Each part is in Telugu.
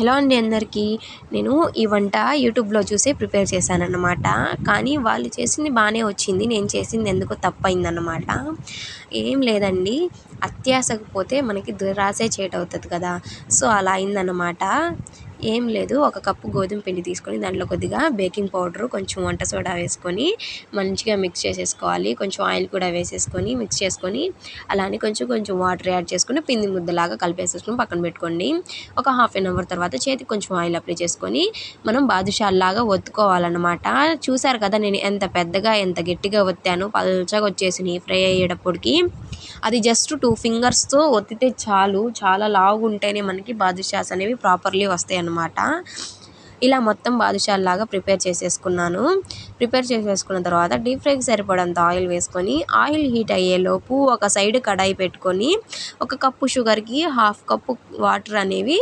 హలో అండి అందరికీ. నేను ఈ వంట యూట్యూబ్లో చూసే ప్రిపేర్ చేశానన్నమాట. కానీ వాళ్ళు చేసింది బాగానే వచ్చింది. నేను చేసింది ఎందుకో తప్పైందన్నమాట. ఏం లేదండి. అత్యాసకు పోతే మనకి దురాశే చేటవుతుంది కదా. సో అలా అయిందన్నమాట. ఏం లేదు. ఒక కప్పు గోధుమ పిండి తీసుకొని దాంట్లో కొద్దిగా బేకింగ్ పౌడర్ కొంచెం వంట సోడా వేసుకొని మంచిగా మిక్స్ చేసేసుకోవాలి. కొంచెం ఆయిల్ కూడా వేసేసుకొని మిక్స్ చేసుకొని అలానే కొంచెం కొంచెం వాటర్ యాడ్ చేసుకొని పిండి ముద్దలాగా కలిపేసేసుకుని పక్కన పెట్టుకోండి. ఒక హాఫ్ అన్ అవర్ తర్వాత చేతికి కొంచెం ఆయిల్ అప్లై చేసుకొని మనం బాదుషాల్లాగా ఒత్తుకోవాలన్నమాట. చూసారు కదా నేను ఎంత పెద్దగా ఎంత గట్టిగా ఒత్తాను? పల్చగా వచ్చేసినాయి ఫ్రై అయ్యేటప్పటికి. అది జస్ట్ టూ ఫింగర్స్తో ఒత్తితే చాలు. చాలా లావుగా ఉంటేనే మనకి బాదుషాస్ అనేవి ప్రాపర్లీ వస్తాయి అన్నమాట ఇలా మొత్తం బాదుషాల్లాగా ప్రిపేర్ చేసేసుకున్నాను. ప్రిపేర్ చేసేసుకున్న తర్వాత డీప్ ఫ్రైకి సరిపడంత ఆయిల్ వేసుకొని ఆయిల్ హీట్ అయ్యేలోపు ఒక సైడ్ కడాయి పెట్టుకొని ఒక కప్పు షుగర్కి హాఫ్ కప్పు వాటర్ అనేవి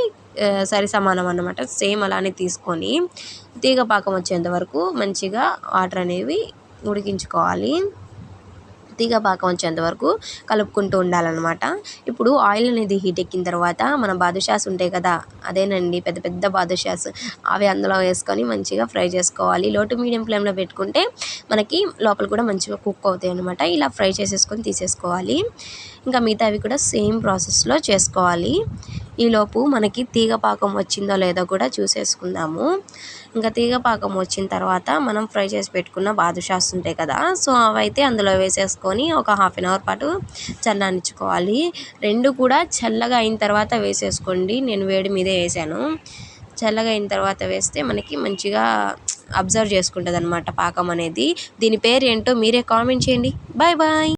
సరి సమానం అన్నమాట. సేమ్ అలానే తీసుకొని తీగ పాకం వచ్చేంత వరకు మంచిగా వాటర్ అనేవి ఉడికించుకోవాలి. పూర్తిగా పాకం వచ్చేంత వరకు కలుపుకుంటూ ఉండాలన్నమాట. ఇప్పుడు ఆయిల్ అనేది హీట్ ఎక్కిన తర్వాత మన బాదుషాస్ ఉంటాయి కదా అదేనండి పెద్ద పెద్ద బాదుషాస్. అవి అందులో వేసుకొని మంచిగా ఫ్రై చేసుకోవాలి. లోటు మీడియం ఫ్లేమ్లో పెట్టుకుంటే మనకి లోపల కూడా మంచిగా కుక్ అవుతాయి అనమాట ఇలా ఫ్రై చేసేసుకొని తీసేసుకోవాలి. ఇంకా మిగతా అవి కూడా సేమ్ ప్రాసెస్లో చేసుకోవాలి. ఈలోపు మనకి తీగ పాకం వచ్చిందో లేదో కూడా చూసేసుకుందాము. ఇంకా తీగ పాకం వచ్చిన తర్వాత మనం ఫ్రై చేసి పెట్టుకున్న బాదుషాస్ ఉంటాయి కదా సో అవైతే అందులో వేసేసుకొని ఒక హాఫ్ అన్ అవర్ పాటు చల్లనిచ్చుకోవాలి రెండు కూడా చల్లగా అయిన తర్వాత వేసేసుకోండి. నేను వేడి మీదే వేసాను. చల్లగా అయిన తర్వాత వేస్తే మనకి మంచిగా అబ్జర్వ్ చేసుకుంటుంది అనమాట పాకం అనేది. దీని పేరు ఏంటో మీరే కామెంట్ చేయండి. Bye bye!